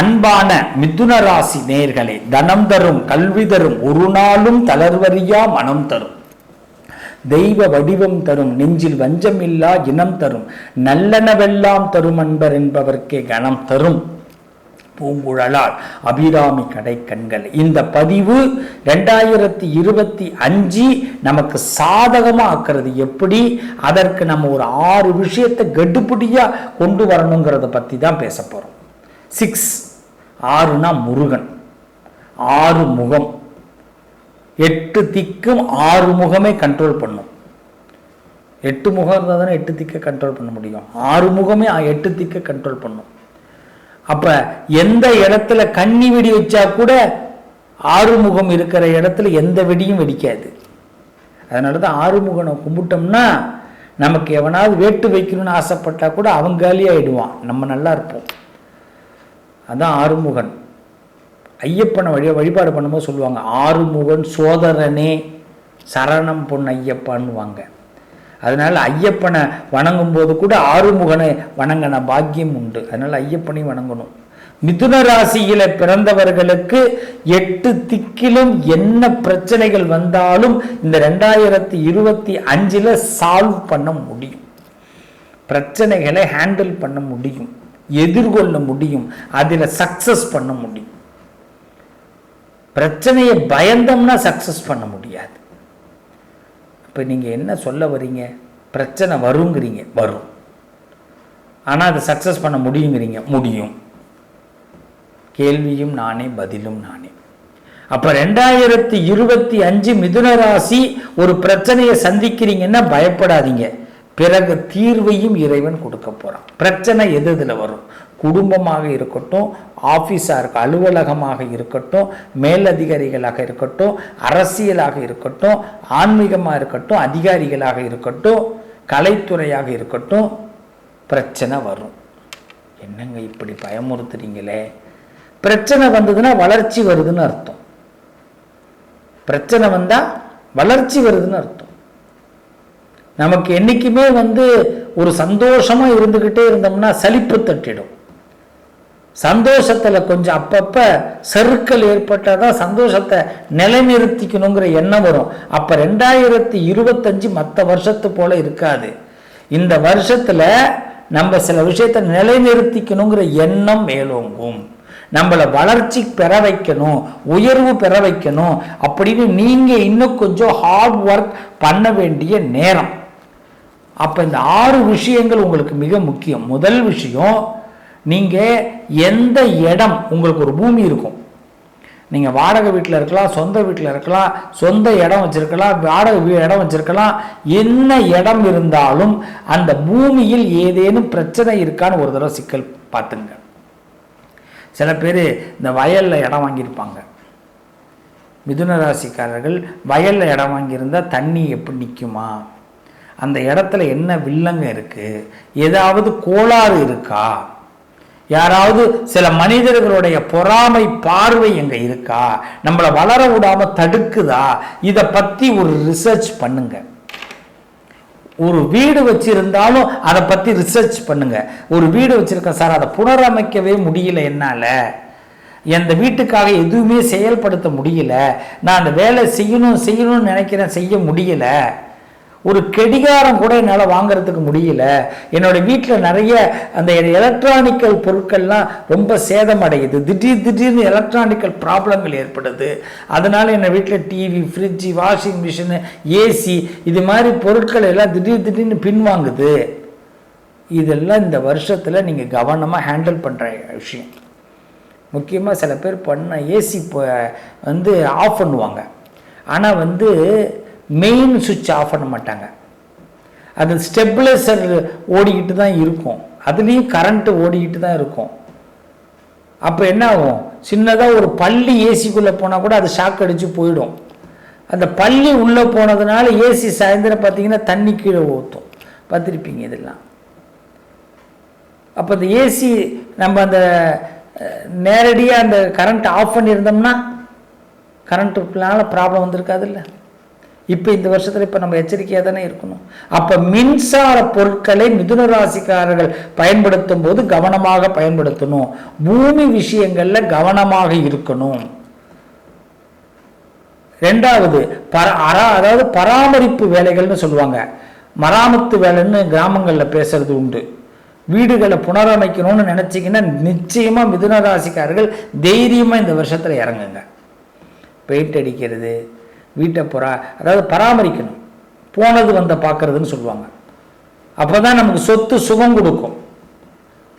அன்பான மிதுன ராசி நேர்களே தனம் தரும் கல்வி தரும் ஒரு நாளும் தளர்வறியா மனம் தரும். தெய்வ வடிவம் தரும் நெஞ்சில் வஞ்சமில்லா இனம் தரும் நல்லனவெல்லாம் தரும் அன்பர் என்பவர்க்கே கணம் தரும். பூங்குழலால் அபிராமி கடை கண்கள். இந்த பதிவு ரெண்டாயிரத்தி இருபத்தி அஞ்சு நமக்கு சாதகமாக ஆக்கிறது எப்படி? அதற்கு நம்ம ஒரு ஆறு விஷயத்தை கட்டுப்படியாக கொண்டு வரணுங்கிறத பற்றி தான் பேச போகிறோம் சிக்ஸ் ஆறுனா முருகன். ஆறு முகம். எட்டு திக்கும் ஆறு முகமே கண்ட்ரோல் பண்ணும். எட்டு முகம் இருந்தால் தானே எட்டு திக்கை கண்ட்ரோல் பண்ண முடியும். ஆறு முகமே எட்டு திக்கை கண்ட்ரோல் பண்ணும். அப்போ எந்த இடத்துல கன்னி வெடி வச்சா கூட ஆறுமுகம் இருக்கிற இடத்துல எந்த வெடியும் வெடிக்காது. அதனால தான் ஆறுமுகனை கும்பிட்டோம்னா நமக்கு எவனாவது வேட்டு வைக்கணும்னு ஆசைப்பட்டா கூட அவன் காலியாயிடுவான். நம்ம நல்லா இருப்போம். அதான் ஆறுமுகன். ஐயப்பனை வழி வழிபாடு பண்ணும்போது சொல்லுவாங்க ஆறுமுகன் சோதரனே சரணம் பொன் ஐயப்பான்வாங்க அதனால் ஐயப்பனை வணங்கும் போது கூட ஆறுமுகனை வணங்கின பாக்கியம் உண்டு. அதனால் ஐயப்பனையும் வணங்கணும். மிதுன ராசியில பிறந்தவர்களுக்கு எட்டு திக்கிலும் என்ன பிரச்சனைகள் வந்தாலும் இந்த ரெண்டாயிரத்தி இருபத்தி அஞ்சில் சால்வ் பண்ண முடியும். பிரச்சனைகளை ஹேண்டில் பண்ண முடியும். எதிர்கொள்ள முடியும் அதில் சக்சஸ் பண்ண முடியும். பிரச்சனையை பயந்தோம்னா சக்சஸ் பண்ண முடியாது. இப்போ நீங்கள் என்ன சொல்ல வரீங்க? பிரச்சனை வருங்கிறீங்க வரும். ஆனால் அதை சக்ஸஸ் பண்ண முடியுங்கிறீங்க முடியும். கேள்வியும் நானே பதிலும் நானே. அப்போ ரெண்டாயிரத்தி இருபத்தி அஞ்சு மிதுன ராசி ஒரு பிரச்சனையை சந்திக்கிறீங்கன்னா பயப்படாதீங்க. பிறகு தீர்வையும் இறைவன் கொடுக்க போகிறான் பிரச்சனை எது இதில் வரும்? குடும்பமாக இருக்கட்டும் ஆஃபீஸாக இருக்க அலுவலகமாக இருக்கட்டும் மேலதிகாரிகளாக இருக்கட்டும் அரசியலாக இருக்கட்டும் ஆன்மீகமாக இருக்கட்டும் அதிகாரிகளாக இருக்கட்டும் கலைத்துறையாக இருக்கட்டும் பிரச்சனை வரும். என்னங்க இப்படி பயமுறுத்துறீங்களே? பிரச்சனை வந்ததுன்னா வளர்ச்சி வருதுன்னு அர்த்தம். பிரச்சனை வந்தால் வளர்ச்சி வருதுன்னு அர்த்தம். நமக்கு என்றைக்குமே வந்து ஒரு சந்தோஷமாக இருந்துக்கிட்டே இருந்தோம்னா சலிப்பு தட்டிடும். சந்தோஷத்தில் கொஞ்சம் அப்பப்போ சறுக்கல் ஏற்பட்டால் தான் சந்தோஷத்தை நிலைநிறுத்திக்கணுங்கிற எண்ணம் வரும். அப்போ ரெண்டாயிரத்தி இருபத்தஞ்சு மற்ற வருஷத்து போல் இருக்காது. இந்த வருஷத்தில் நம்ம சில விஷயத்தை நிலைநிறுத்திக்கணுங்கிற எண்ணம் மேலோங்கும். நம்மளை வளர்ச்சி பெற வைக்கணும் உயர்வு பெற வைக்கணும் அப்படின்னு நீங்கள் இன்னும் கொஞ்சம் ஹார்ட் ஒர்க் பண்ண வேண்டிய நேரம். அப்போ இந்த ஆறு விஷயங்கள் உங்களுக்கு மிக முக்கியம். முதல் விஷயம் நீங்கள் எந்த இடம் உங்களுக்கு ஒரு பூமி இருக்கும். நீங்கள் வாடகை வீட்டில் இருக்கலாம் சொந்த வீட்டில் இருக்கலாம் சொந்த இடம் வச்சுருக்கலாம் வாடகை வீ இடம் வச்சுருக்கலாம் என்ன இடம் இருந்தாலும் அந்த பூமியில் ஏதேனும் பிரச்சனை இருக்கான்னு ஒரு தடவை சிக்கல் பார்த்துங்க. சில பேர் இந்த வயலில் இடம் வாங்கியிருப்பாங்க. மிதுன ராசிக்காரர்கள் வயலில் இடம் வாங்கியிருந்தால் தண்ணி எப்படி நிற்குமா அந்த இடத்துல என்ன வில்லங்க இருக்குது ஏதாவது கோளாறு இருக்கா? யாராவது சில மனிதர்களுடைய பொறாமை பார்வை எங்க இருக்கா? நம்மளை வளர விடாம தடுக்குதா? இதை பத்தி ஒரு ரிசர்ச் பண்ணுங்க. ஒரு வீடு வச்சிருந்தாலும் அதை பத்தி ரிசர்ச் பண்ணுங்க. ஒரு வீடு வச்சிருக்கேன் சார் அதை புனரமைக்கவே முடியல என்னால. எந்த வீட்டுக்காக எதுவுமே செயல்படுத்த முடியல. நான் அந்த வேலை செய்யணும் செய்யணும்னு நினைக்கிறேன் செய்ய முடியலை. ஒரு கெடிகாரம் கூட என்னால் வாங்குறதுக்கு முடியல. என்னோட வீட்டில் நிறைய அந்த எலக்ட்ரானிக்கல் பொருட்கள்லாம் ரொம்ப சேதமடையுது. திடீர் திடீர்னு எலக்ட்ரானிக்கல் ப்ராப்ளங்கள் ஏற்படுது. அதனால் என் வீட்டில் TV fridge washing machine AC இது மாதிரி பொருட்கள் எல்லாம் திடீர் திடீர்னு பின்வாங்குது இதெல்லாம் இந்த வருஷத்தில் நீங்கள் கவனமாக ஹேண்டில் பண்ணுற விஷயம். முக்கியமாக சில பேர் பண்ண ஏசி வந்து ஆஃப் பண்ணுவாங்க. ஆனால் வந்து மெயின் சுவிட்ச் ஆஃப் பண்ண மாட்டாங்க. அது ஸ்டெப்லைசர் ஓடிக்கிட்டு தான் இருக்கும். அதுலேயும் கரண்ட்டு ஓடிக்கிட்டு தான் இருக்கும். அப்போ என்ன ஆகும்? சின்னதாக ஒரு பள்ளி ஏசிக்குள்ளே போனால் கூட அது ஷாக் அடித்து போயிடும். அந்த பள்ளி உள்ளே போனதுனால ஏசி சாயந்தரம் பார்த்தீங்கன்னா தண்ணி கீழே ஊற்றும் பார்த்துருப்பீங்க இதெல்லாம். அப்போ அந்த ஏசி நம்ம அந்த நேரடியாக அந்த கரண்ட் ஆஃப் பண்ணியிருந்தோம்னா கரண்ட்டுனால ப்ராப்ளம் வந்திருக்காதுல்ல இப்போ இந்த வருஷத்தில் இப்போ நம்ம எச்சரிக்கையாக தானே இருக்கணும். அப்போ மின்சார பொருட்களை மிதுன ராசிக்காரர்கள் பயன்படுத்தும் போது கவனமாக பயன்படுத்தணும். பூமி விஷயங்களில் கவனமாக இருக்கணும். ரெண்டாவது பர அரா அதாவது பராமரிப்பு வேலைகள்னு சொல்லுவாங்க. மராமத்து வேலைன்னு கிராமங்களில் பேசுறது உண்டு. வீடுகளை புனரமைக்கணும்னு நினச்சிங்கன்னா நிச்சயமாக மிதுன ராசிக்காரர்கள் தைரியமாக இந்த வருஷத்தில் இறங்குங்க. பெயிண்ட் அடிக்கிறது வீட்டை புறா அதாவது பராமரிக்கணும். போனது வந்த பார்க்கறதுன்னு சொல்லுவாங்க. அப்போ தான் நமக்கு சொத்து சுகம் கொடுக்கும்.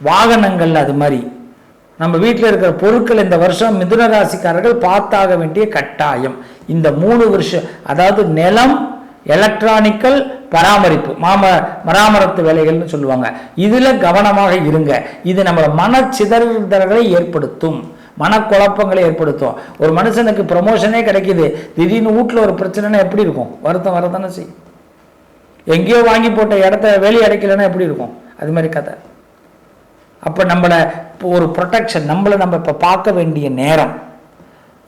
வாகனங்கள் அது மாதிரி. நம்ம வீட்டில் இருக்கிற பொருட்கள் இந்த வருஷம் மிதுன ராசிக்காரர்கள் பார்த்தாக வேண்டிய கட்டாயம். இந்த மூணு வருஷம் அதாவது நிலம் எலக்ட்ரானிக்கல் பராமரிப்பு மாம மராமரத்து வேலைகள்னு சொல்லுவாங்க. இதில் கவனமாக இருங்க. இது நம்மளோட மனச்சிதறல்களை ஏற்படுத்தும். மனக்குழப்பங்களை ஏற்படுத்தும். ஒரு மனுஷனுக்கு ப்ரமோஷனே கிடைக்குது. திடீர்னு வீட்டில் ஒரு பிரச்சனைனா எப்படி இருக்கும்? வருத்தம் வரதானே செய்யும். எங்கேயோ வாங்கி போட்ட இடத்த வேலையை அடைக்கலைன்னா எப்படி இருக்கும்? அது மாதிரி கதை. அப்போ நம்மளை இப்போ ஒரு ப்ரொடெக்ஷன் நம்மளை நம்ம இப்போ பார்க்க வேண்டிய நேரம்.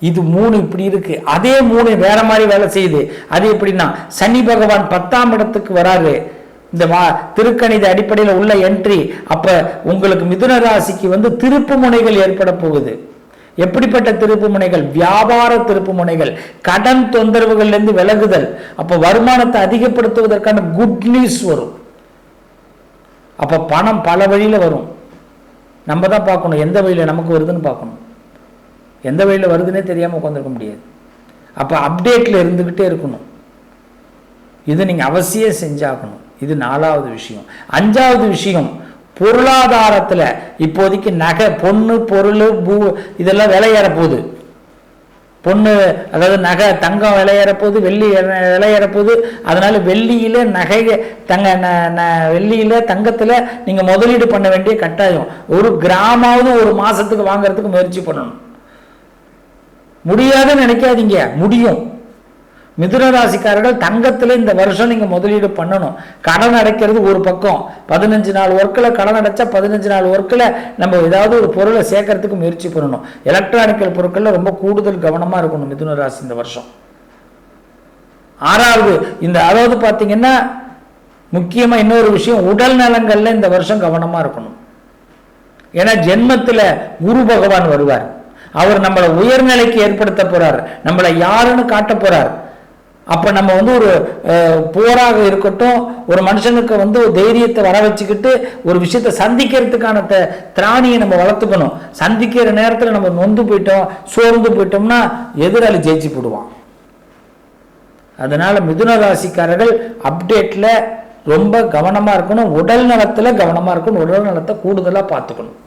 இது மூணு இப்படி இருக்கு. அதே மூணு வேற மாதிரி வேலை செய்யுது. அது எப்படின்னா சனி பகவான் பத்தாம் இடத்துக்கு வராரு. இந்த வா திருக்கணித அடிப்படையில் உள்ள என்ட்ரி அப்போ உங்களுக்கு மிதுன ராசிக்கு வந்து திருப்பு முனைகள் ஏற்பட போகுது. எப்படிப்பட்ட திருப்பு முனைகள் வியாபார திருப்பு முனைகள் கடன் தொந்தரவுகள்ல இருந்து விலகுதல். அப்ப வருமானத்தை அதிகப்படுத்துவதற்கான குட் நியூஸ் வரும். அப்ப பணம் பல வழியில வரும். நம்ம தான் பார்க்கணும் எந்த வழியில் நமக்கு வருதுன்னு பார்க்கணும். எந்த வழியில் வருதுன்னே தெரியாமல் உட்காந்துருக்க முடியாது. அப்போ அப்டேட்டில் இருந்துக்கிட்டே இருக்கணும். இது நீங்கள் அவசியம் செஞ்சாகணும். இது நாலாவது விஷயம். அஞ்சாவது விஷயம் பொருளாதாரத்தில் இப்போதைக்கு நகை பொண்ணு பொருள் பூ இதெல்லாம் விலையேற போகுது பொண்ணு அதாவது நகை தங்கம் விலையேற போகுது வெள்ளி விலையேற போகுது அதனால வெள்ளியில நகை தங்க வெள்ளியில தங்கத்துல நீங்க முதலீடு பண்ண வேண்டிய கட்டாயம். ஒரு கிராமாவது ஒரு மாசத்துக்கு வாங்குறதுக்கு முயற்சி பண்ணணும். முடியாதுன்னு நினைக்காதீங்க. முடியும். மிதுன ராசிக்காரர்கள் தங்கத்தில் இந்த வருஷம் நீங்கள் முதலீடு பண்ணணும். கடன் அடைக்கிறது ஒரு பக்கம். பதினஞ்சு நாள் ஒர்க்கில் கடன் அடைச்சா பதினஞ்சு நாள் ஒர்க்கில் நம்ம ஏதாவது ஒரு பொருளை சேர்க்கறதுக்கு முயற்சி பண்ணணும். எலக்ட்ரானிக்கல் பொருட்களில் ரொம்ப கூடுதல் கவனமாக இருக்கணும் மிதுன ராசி இந்த வருஷம். ஆறாவது இந்த அதாவது பார்த்தீங்கன்னா முக்கியமாக இன்னொரு விஷயம் உடல் நலங்களில் இந்த வருஷம் கவனமாக இருக்கணும். ஏன்னா ஜென்மத்தில் குரு பகவான் வருவார். அவர் நம்மளை உயர்நிலைக்கு ஏற்படுத்த போறார். நம்மளை யாருன்னு காட்ட போறார். அப்போ நம்ம வந்து ஒரு போராக இருக்கட்டும் ஒரு மனுஷனுக்கு வந்து ஒரு தைரியத்தை வர வச்சுக்கிட்டு ஒரு விஷயத்தை சந்திக்கிறதுக்கான த திராணியை நம்ம வளர்த்துக்கணும். சந்திக்கிற நேரத்தில் நம்ம நொந்து போயிட்டோம் சோர்ந்து போயிட்டோம்னா எதிராளி ஜெயிச்சு போடுவான். அதனால் மிதுன ராசிக்காரர்கள் அப்டேட்டில் ரொம்ப கவனமாக இருக்கணும் உடல் நலத்தில் கவனமாக இருக்கணும் உடல் நலத்தை கூடுதலாக பார்த்துக்கணும்.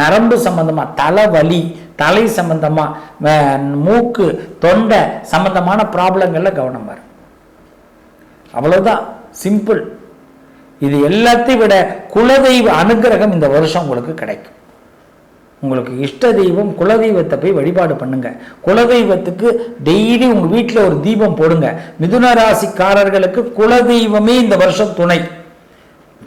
நரம்பு சம்பந்தமாக தலைவலி தலை சம்பந்தமாக மூக்கு தொண்டை சம்பந்தமான ப்ராப்ளங்களில் கவனம் வரும். அவ்வளோதான் சிம்பிள். இது எல்லாத்தையும் விட குலதெய்வ அனுகிரகம் இந்த வருஷம் உங்களுக்கு கிடைக்கும். உங்களுக்கு இஷ்ட தெய்வம் குலதெய்வத்தை போய் வழிபாடு பண்ணுங்க. குலதெய்வத்துக்கு டெய்லி உங்கள் வீட்டில் ஒரு தீபம் போடுங்க. மிதுன ராசிக்காரர்களுக்கு குலதெய்வமே இந்த வருஷம் துணை.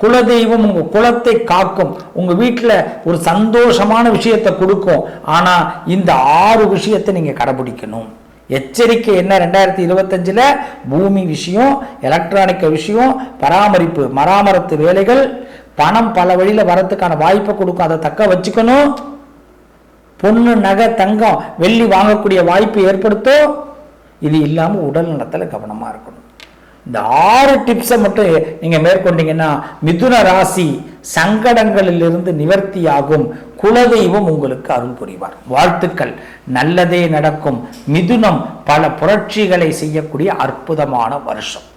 குலதெய்வம் உங்க குலத்தை காக்கும். உங்க வீட்டில் ஒரு சந்தோஷமான விஷயத்தை கொடுக்கும். ஆனா இந்த ஆறு விஷயத்தை நீங்க கடைபிடிக்கணும். எச்சரிக்கை என்ன? ரெண்டாயிரத்தி இருபத்தஞ்சில் பூமி விஷயம் எலக்ட்ரானிக்க விஷயம் பராமரிப்பு மராமரத்து வேலைகள் பணம் பல வழியில் வரத்துக்கான வாய்ப்பை கொடுக்கும். அதை தக்க வச்சுக்கணும். பொண்ணு நகை தங்கம் வெள்ளி வாங்கக்கூடிய வாய்ப்பு ஏற்படுத்தும். இது இல்லாமல் உடல் நலத்தில் கவனமாக இருக்கணும். இந்த ஆறு டிப்ஸை மட்டும் நீங்கள் மேற்கொண்டீங்கன்னா மிதுன ராசி சங்கடங்களிலிருந்து நிவர்த்தியாகும். குலதெய்வம் உங்களுக்கு அருள் புரிவார். வாழ்த்துக்கள். நல்லதே நடக்கும். மிதுனம் பல புரட்சிகளை செய்யக்கூடிய அற்புதமான வருஷம்.